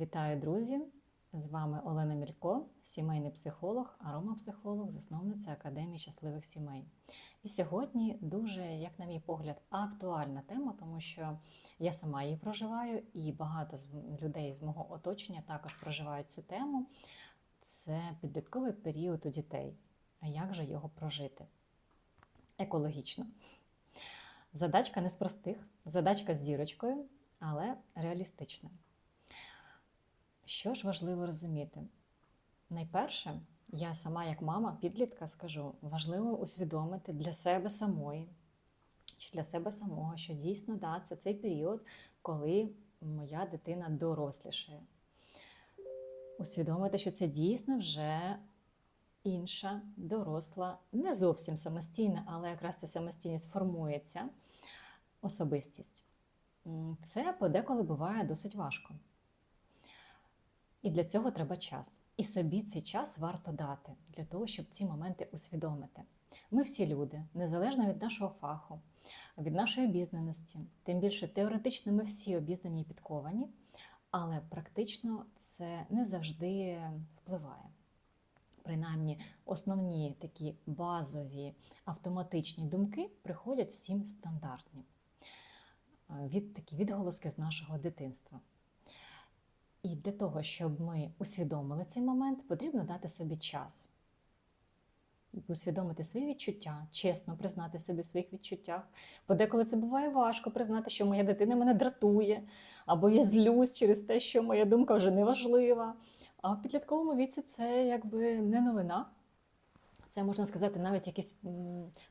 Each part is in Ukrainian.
Вітаю, друзі! З вами Олена Мілько, сімейний психолог, аромапсихолог, засновниця Академії щасливих сімей. І сьогодні дуже, як на мій погляд, актуальна тема, тому що я сама її проживаю, і багато людей з мого оточення також проживають цю тему. Це підлітковий період у дітей. А як же його прожити? Екологічно. Задачка не з простих, задачка з зірочкою, але реалістична. Що ж важливо розуміти? Найперше, я сама, як мама, підлітка, скажу, важливо усвідомити для себе самої, чи для себе самого, що дійсно да, це цей період, коли моя дитина дорослішає. Усвідомити, що це дійсно вже інша, доросла, не зовсім самостійна, але якраз ця самостійність формується особистість. Це подеколи буває досить важко. І для цього треба час. І собі цей час варто дати для того, щоб ці моменти усвідомити. Ми всі люди, незалежно від нашого фаху, від нашої обізнаності, тим більше теоретично ми всі обізнані і підковані, але практично це не завжди впливає. Принаймні, основні такі базові автоматичні думки приходять всім стандартні від такі відголоски з нашого дитинства. І для того, щоб ми усвідомили цей момент, потрібно дати собі час. Усвідомити свої відчуття, чесно признати собі в своїх відчуттях. Подеколи це буває важко признати, що моя дитина мене дратує, або я злюсь через те, що моя думка вже не важлива. А в підлітковому віці це якби не новина. Це можна сказати навіть якийсь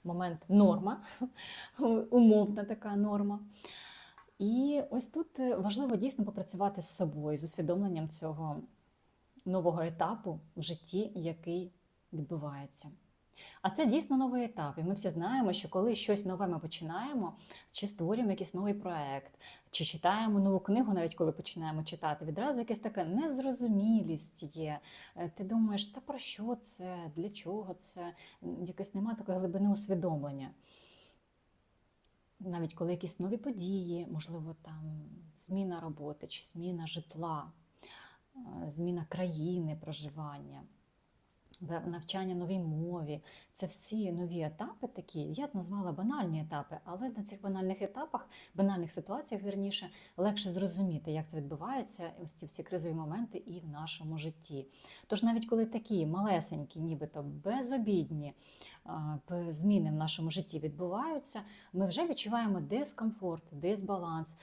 момент норма, умовна така норма. І ось тут важливо дійсно попрацювати з собою, з усвідомленням цього нового етапу в житті, який відбувається. А це дійсно новий етап. І ми всі знаємо, що коли щось нове ми починаємо, чи створюємо якийсь новий проект, чи читаємо нову книгу, навіть коли починаємо читати, відразу якась така незрозумілість є. Ти думаєш, та про що це, для чого це? Якось немає такої глибини усвідомлення навіть коли якісь нові події, можливо, там зміна роботи чи зміна житла, зміна країни проживання, навчання новій мові це всі нові етапи такі, я б назвала банальні етапи, але на цих банальних етапах, банальних ситуаціях, вірніше, легше зрозуміти, як це відбувається, ось ці всі кризові моменти і в нашому житті. Тож, навіть коли такі малесенькі, нібито безобідні зміни в нашому житті відбуваються, ми вже відчуваємо дискомфорт, дисбаланс.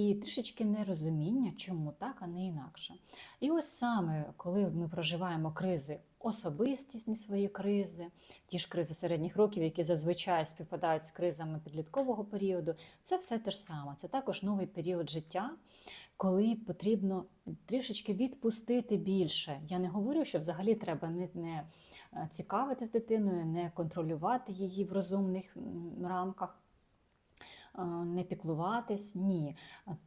І трішечки нерозуміння, чому так, а не інакше. І ось саме коли ми проживаємо кризи, особистісні свої кризи, ті ж кризи середніх років, які зазвичай співпадають з кризами підліткового періоду, це все те ж саме. Це також новий період життя, коли потрібно трішечки відпустити більше. Я не говорю, що взагалі треба не, не цікавитись дитиною, не контролювати її в розумних рамках не піклуватись. Ні.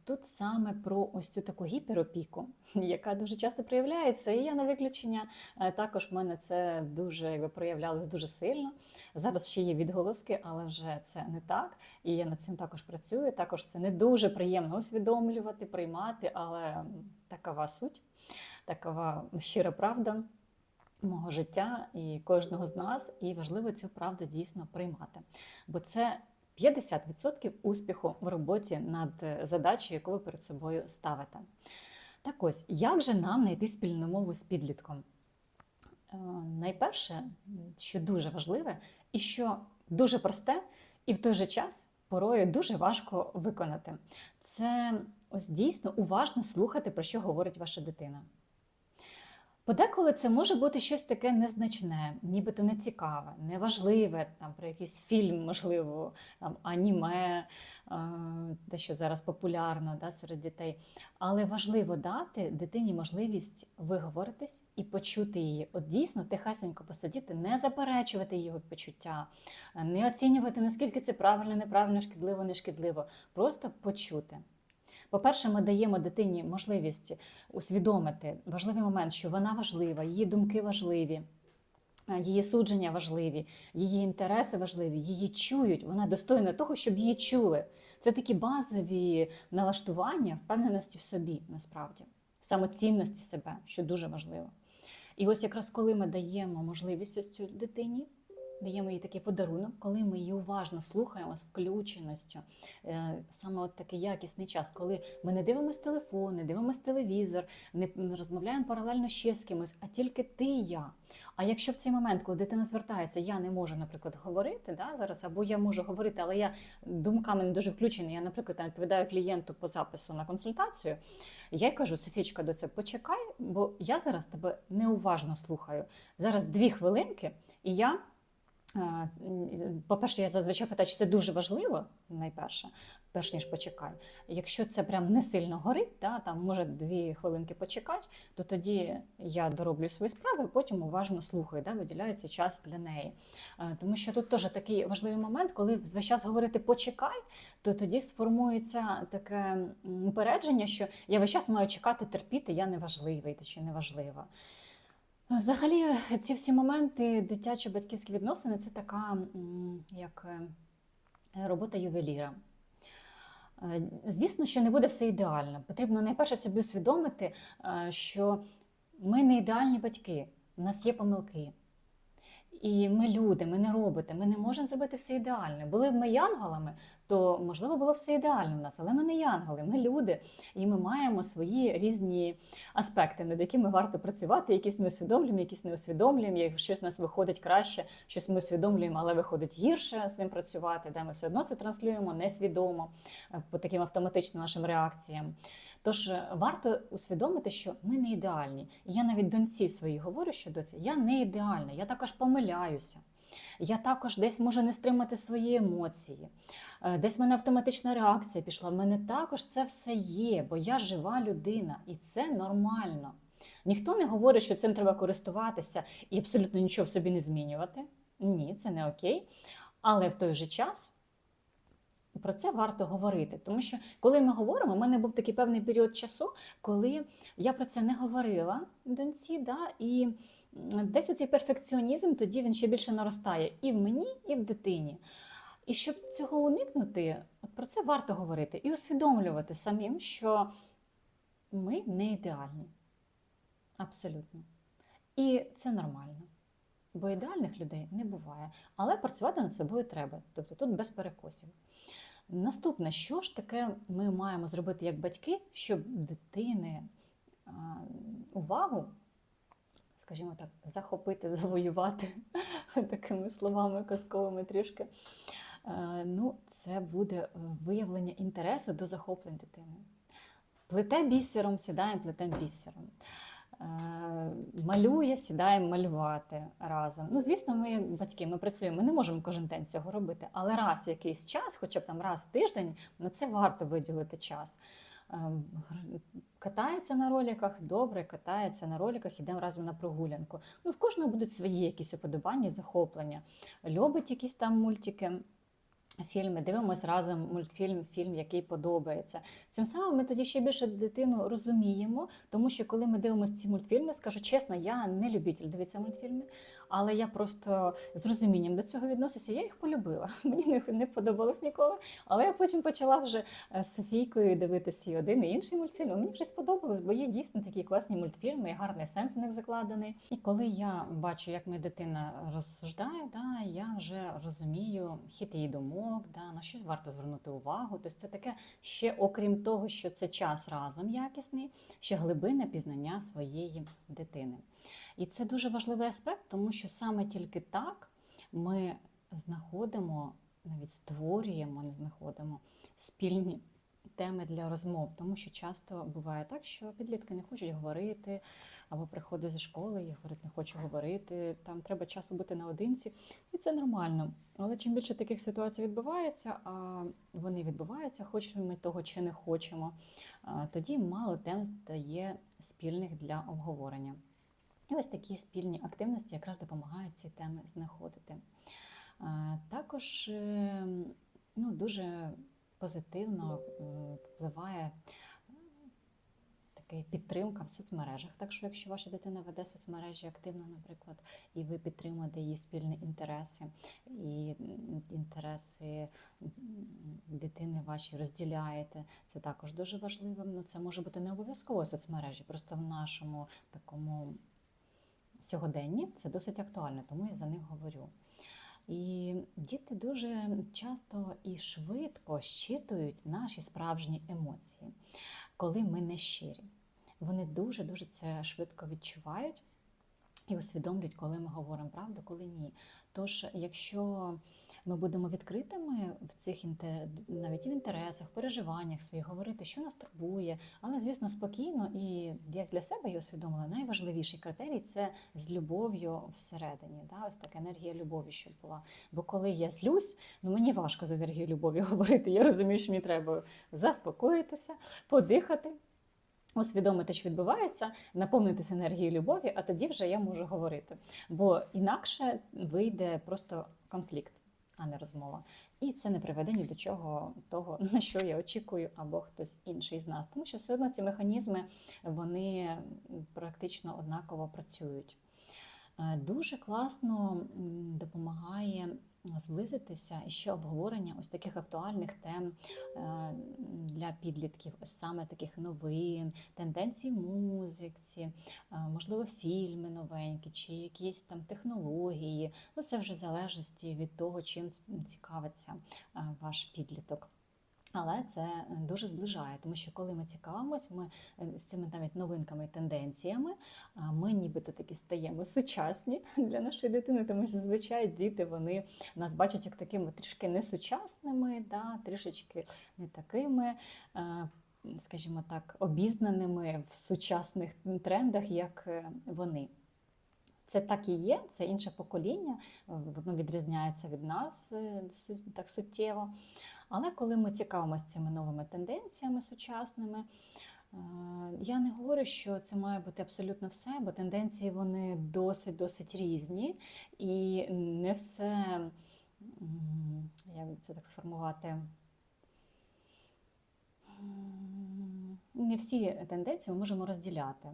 Тут саме про ось цю таку гіперопіку, яка дуже часто проявляється. І я на виключення е, також в мене це дуже якби, проявлялось дуже сильно. Зараз ще є відголоски, але вже це не так. І я над цим також працюю. Також це не дуже приємно усвідомлювати, приймати, але такова суть, такова щира правда. Мого життя і кожного з нас, і важливо цю правду дійсно приймати. Бо це 50% успіху в роботі над е, задачею, яку ви перед собою ставите. Так ось, як же нам знайти спільну мову з підлітком? Е, найперше, що дуже важливе, і що дуже просте, і в той же час порою дуже важко виконати, це ось дійсно уважно слухати, про що говорить ваша дитина. Подеколи це може бути щось таке незначне, нібито нецікаве, неважливе, там про якийсь фільм, можливо, там, аніме, те, що зараз популярно да, серед дітей. Але важливо дати дитині можливість виговоритись і почути її. От дійсно тихасенько посидіти, не заперечувати його почуття, не оцінювати, наскільки це правильно, неправильно, шкідливо, нешкідливо. Просто почути. По-перше, ми даємо дитині можливість усвідомити важливий момент, що вона важлива, її думки важливі. Її судження важливі, її інтереси важливі, її чують, вона достойна того, щоб її чули. Це такі базові налаштування впевненості в собі, насправді. самоцінності себе, що дуже важливо. І ось якраз коли ми даємо можливість ось цю дитині, даємо їй такий подарунок, коли ми її уважно слухаємо з включеністю, е, саме от такий якісний час, коли ми не дивимося телефон, не дивимося телевізор, не розмовляємо паралельно ще з кимось, а тільки ти і я. А якщо в цей момент, коли дитина звертається, я не можу, наприклад, говорити да, зараз, або я можу говорити, але я думками не дуже включений, я, наприклад, відповідаю клієнту по запису на консультацію, я й кажу, Софічка, до це почекай, бо я зараз тебе неуважно слухаю. Зараз дві хвилинки, і я. Е, По-перше, я зазвичай питаю, чи це дуже важливо, найперше, перш ніж почекай. Якщо це прям не сильно горить, да, там може дві хвилинки почекати, то тоді я дороблю свої справи, потім уважно слухаю, да, виділяється час для неї. Е, Тому що тут теж такий важливий момент, коли весь час говорити почекай, то тоді сформується таке упередження, що я весь час маю чекати, терпіти, я неважливий чи неважлива. Взагалі, ці всі моменти дитячо-батьківські відносини це така як е, робота ювеліра. Е, Звісно, що не буде все ідеально. Потрібно найперше собі усвідомити, е, що ми не ідеальні батьки, у нас є помилки. І ми люди, ми не роботи, ми не можемо зробити все ідеально. Були б ми янголами, то можливо було все ідеально в нас, але ми не янголи, ми люди, і ми маємо свої різні аспекти, над якими варто працювати. Якісь ми усвідомлюємо, якісь не усвідомлюємо. Як щось у нас виходить краще, щось ми усвідомлюємо, але виходить гірше з ним працювати. Де ми все одно це транслюємо несвідомо е, по таким автоматичним нашим реакціям. Тож е, варто усвідомити, що ми не ідеальні. Я навіть доньці своїй говорю, що доці, я не ідеальна, я також помиляюся. Я також десь можу не стримати свої емоції, Е, десь в мене автоматична реакція пішла. В мене також це все є, бо я жива людина, і це нормально. Ніхто не говорить, що цим треба користуватися і абсолютно нічого в собі не змінювати. Ні, це не окей. Але в той же час про це варто говорити. Тому що, коли ми говоримо, у мене був такий певний період часу, коли я про це не говорила доньці, да, і десь оцей перфекціонізм тоді він ще більше наростає і в мені, і в дитині. І щоб цього уникнути, от про це варто говорити і усвідомлювати самим, що ми не ідеальні. Абсолютно. І це нормально. Бо ідеальних людей не буває. Але працювати над собою треба. Тобто тут без перекосів. Наступне, що ж таке ми маємо зробити як батьки, щоб дитини увагу, скажімо так, захопити, завоювати такими словами казковими трішки. Е, Ну, це буде е, виявлення інтересу до захоплень дитини. Плете бісером, сідаємо плетем бісером. Е, Малює, сідаємо малювати разом. Ну, звісно, ми, батьки, ми працюємо, ми не можемо кожен день цього робити, але раз в якийсь час, хоча б там раз в тиждень, на це варто виділити час. Е, Катається на роликах, добре, катається на роликах, йдемо разом на прогулянку. Ну, в кожного будуть свої якісь уподобання захоплення. Любить якісь там мультики. Фільми, дивимося разом мультфільм, фільм, який подобається. Цим самим ми тоді ще більше дитину розуміємо, тому що коли ми дивимося ці мультфільми, скажу чесно, я не любитель дивитися мультфільми, але я просто з розумінням до цього відносився. Я їх полюбила. Мені не, не подобалось ніколи. Але я потім почала вже е, з Софійкою дивитися і один і інший мультфільм. Мені вже сподобалось, бо є дійсно такі класні мультфільми, і гарний сенс у них закладений. І коли я бачу, як моя дитина розсуждає, да, я вже розумію хід її думок, да, на щось варто звернути увагу. Тобто це таке ще, окрім того, що це час разом якісний, ще глибине пізнання своєї дитини. І це дуже важливий аспект, тому що саме тільки так ми знаходимо, навіть створюємо, не знаходимо спільні теми для розмов, тому що часто буває так, що підлітки не хочуть говорити, або приходять зі школи і говорять, не хочу говорити. Там треба час побути наодинці, і це нормально. Але чим більше таких ситуацій відбувається, а вони відбуваються, хочемо ми того чи не хочемо, тоді мало тем стає спільних для обговорення. І ось такі спільні активності якраз допомагають ці теми знаходити. Також е, ну, дуже позитивно впливає таки підтримка в соцмережах. Так що, якщо ваша дитина веде соцмережі активно, наприклад, і ви підтримуєте її спільні інтереси, і інтереси дитини ваші розділяєте, це також дуже важливо. Ну, це може бути не обов'язково соцмережі, просто в нашому такому сьогоденні це досить актуально, тому я за них говорю. І діти дуже часто і швидко щитують наші справжні емоції, коли ми не щирі. Вони дуже-дуже це швидко відчувають і усвідомлюють, коли ми говоримо правду, коли ні. Тож, якщо ми будемо відкритими в цих навіть в інтересах, в переживаннях своїх, говорити, що нас турбує, але звісно спокійно і як для себе я усвідомила, найважливіший критерій це з любов'ю всередині. Да? Ось така енергія любові, щоб була. Бо коли я злюсь, ну мені важко з енергією любові говорити. Я розумію, що мені треба заспокоїтися, подихати. Усвідомити, що відбувається, наповнитися енергією любові, а тоді вже я можу говорити. Бо інакше вийде просто конфлікт, а не розмова. І це не приведе ні до чого того, на що я очікую, або хтось інший з нас. Тому що все одно ці механізми вони практично однаково працюють. Е, Дуже класно допомагає зблизитися і ще обговорення ось таких актуальних тем е, для підлітків, ось саме таких новин, тенденцій музики, е, можливо, фільми новенькі, чи якісь там технології. Ну, це вже в залежності від того, чим цікавиться е, ваш підліток. Але це дуже зближає, тому що коли ми цікавимось, ми е, з цими навіть новинками і тенденціями, ми нібито такі стаємо сучасні для нашої дитини, тому що зазвичай діти вони нас бачать як такими трішки несучасними, да, трішечки не такими. е, Скажімо так, обізнаними в сучасних трендах, як е, вони. Це так і є, це інше покоління, воно відрізняється від нас е, так суттєво. Але коли ми цікавимося цими новими тенденціями сучасними, е, я не говорю, що це має бути абсолютно все, бо тенденції вони досить досить різні, і не все, як це так сформувати. Не всі тенденції ми можемо розділяти.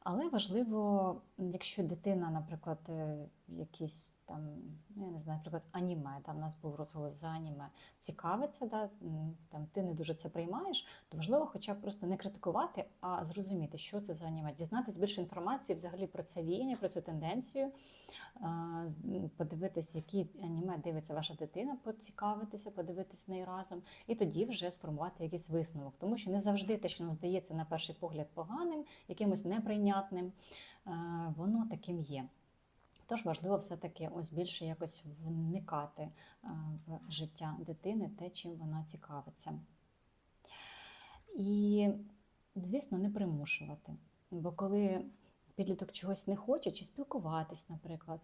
Але важливо, якщо дитина, наприклад, е, якісь там, ну, я не знаю, наприклад, аніме, там в нас був розголос за аніме, цікавиться, да, там ти не дуже це приймаєш, то важливо хоча б просто не критикувати, а зрозуміти, що це за аніме, дізнатися більше інформації взагалі про це віяння, про цю тенденцію, подивитись, які аніме дивиться ваша дитина, поцікавитися, подивитись з нею разом, і тоді вже сформувати якийсь висновок. Тому що не завжди те, що нам здається на перший погляд поганим, якимось неприйнятним, е, воно таким є. Тож важливо все-таки ось більше якось вникати е, в життя дитини, те, чим вона цікавиться. І, звісно, не примушувати. Бо коли підліток чогось не хоче, чи спілкуватись, наприклад,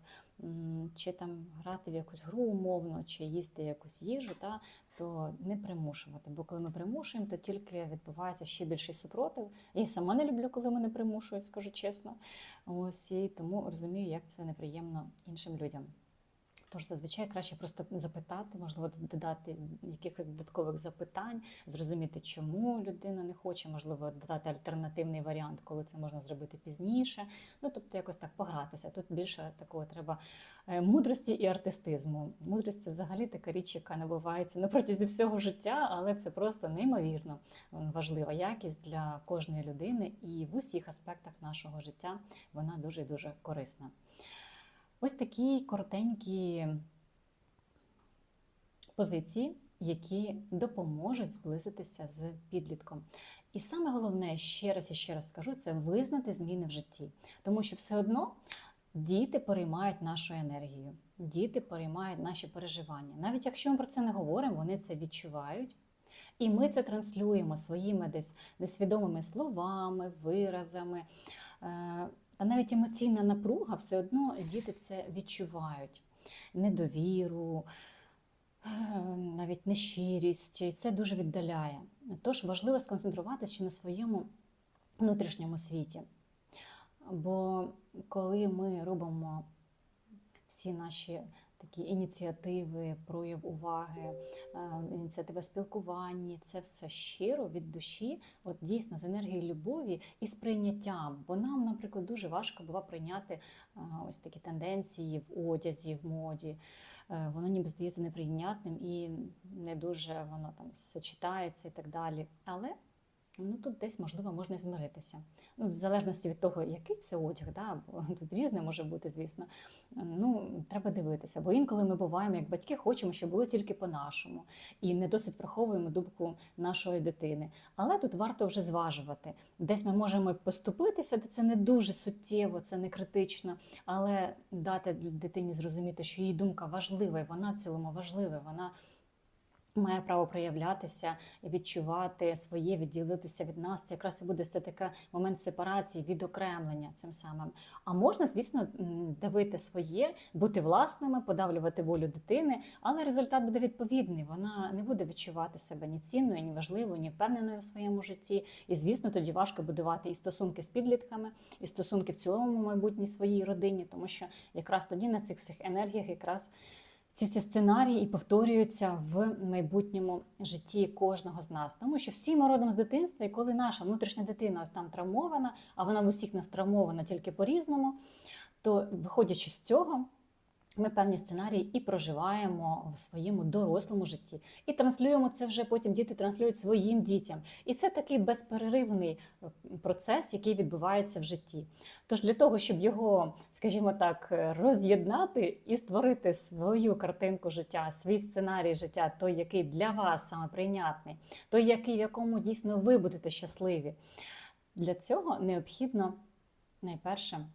чи там грати в якусь гру умовно, чи їсти якусь їжу, та, то не примушувати. Бо коли ми примушуємо, то тільки відбувається ще більший супротив. Я сама не люблю, коли мене примушують, скажу чесно. Ось і тому розумію, як це неприємно іншим людям. Тож зазвичай краще просто запитати, можливо, додати якихось додаткових запитань, зрозуміти, чому людина не хоче, можливо, додати альтернативний варіант, коли це можна зробити пізніше. Ну тобто якось так погратися. Тут більше такого треба е, мудрості і артистизму. Мудрість це взагалі така річ, яка набувається на протязі всього життя, але це просто неймовірно важлива якість для кожної людини, і в усіх аспектах нашого життя вона дуже дуже корисна. Ось такі коротенькі позиції, які допоможуть зблизитися з підлітком. І саме головне, ще раз і ще раз скажу, це визнати зміни в житті. Тому що все одно діти переймають нашу енергію, діти переймають наші переживання. Навіть якщо ми про це не говоримо, вони це відчувають. І ми це транслюємо своїми десь несвідомими словами, виразами. Та навіть емоційна напруга все одно діти це відчувають. Недовіру, навіть нещирість. І Це дуже віддаляє. Тож важливо сконцентруватися на своєму внутрішньому світі. Бо коли ми робимо всі наші такі ініціативи, прояв уваги, е, ініціатива спілкування це все щиро від душі, от дійсно з енергією любові і сприйняттям. Бо нам, наприклад, дуже важко було прийняти е, ось такі тенденції в одязі, в моді. Е, Воно ніби здається неприйнятним і не дуже воно там сочетається і так далі. Але ну тут десь можливо можна змиритися. Ну, в залежності від того, який це одяг, да, тут різне може бути, звісно. Ну, треба дивитися. Бо інколи ми буваємо, як батьки, хочемо, щоб було тільки по-нашому, і не досить враховуємо думку нашої дитини. Але тут варто вже зважувати. Десь ми можемо поступитися, де це не дуже суттєво, це не критично, але дати дитині зрозуміти, що її думка важлива, і вона в цілому важлива. Вона має право проявлятися, відчувати своє, відділитися від нас. Це якраз і буде все таке момент сепарації, відокремлення цим самим. А можна, звісно, давити своє, бути власними, подавлювати волю дитини, але результат буде відповідний. Вона не буде відчувати себе ні цінною, ні важливою, ні впевненою у своєму житті. І, звісно, тоді важко будувати і стосунки з підлітками, і стосунки в цілому майбутній своїй родині, тому що якраз тоді на цих всіх енергіях якраз ці всі сценарії і повторюються в майбутньому житті кожного з нас. Тому що всі ми родом з дитинства, і коли наша внутрішня дитина ось там травмована, а вона в усіх нас травмована тільки по-різному, то виходячи з цього. Ми певні сценарії і проживаємо в своєму дорослому житті, і транслюємо це вже потім. Діти транслюють своїм дітям, і це такий безперервний е, процес, який відбувається в житті. Тож для того, щоб його, скажімо так, роз'єднати і створити свою картинку життя, свій сценарій життя, той, який для вас саме прийнятний, той, який в якому дійсно ви будете щасливі, для цього необхідно найперше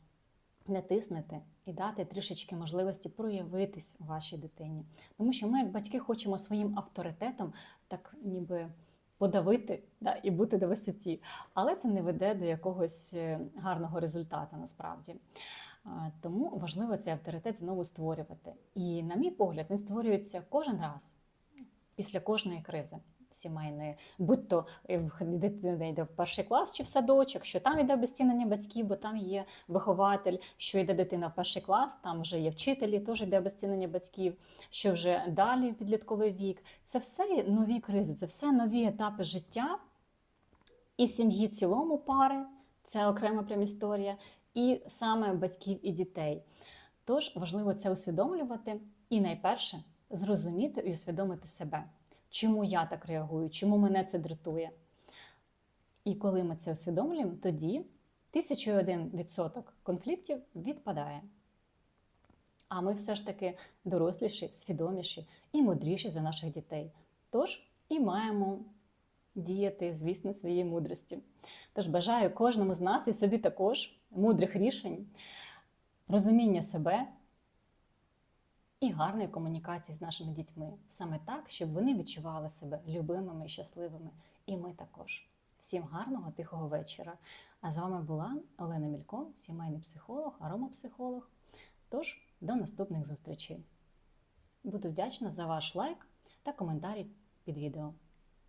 не тиснути і дати трішечки можливості проявитись вашій дитині. Тому що ми, як батьки, хочемо своїм авторитетом так ніби подавити да, і бути на висоті. Але це не веде до якогось е, гарного результату насправді. Тому важливо цей авторитет знову створювати. І, на мій погляд, він створюється кожен раз після кожної кризи сімейної, будь то е, дитина йде в перший клас чи в садочок, що там йде обезцінення батьків, бо там є вихователь, що йде дитина в перший клас, там вже є вчителі, теж йде обезцінення батьків, що вже далі підлітковий вік. Це все нові кризи, це все нові етапи життя і сім'ї цілому пари, це окрема прям історія, і саме батьків і дітей. Тож важливо це усвідомлювати і найперше зрозуміти і усвідомити себе, чому я так реагую, чому мене це дратує. І коли ми це усвідомлюємо, тоді 1001% конфліктів відпадає. А ми все ж таки доросліші, свідоміші і мудріші за наших дітей. Тож і маємо діяти, звісно, своєї мудрості. Тож бажаю кожному з нас і собі також мудрих рішень, розуміння себе і гарної комунікації з нашими дітьми. Саме так, щоб вони відчували себе любимими і щасливими. І ми також. Всім гарного, тихого вечора. А з вами була Олена Мілько, сімейний психолог, аромапсихолог. Тож, до наступних зустрічей. Буду вдячна за ваш лайк та коментарі під відео.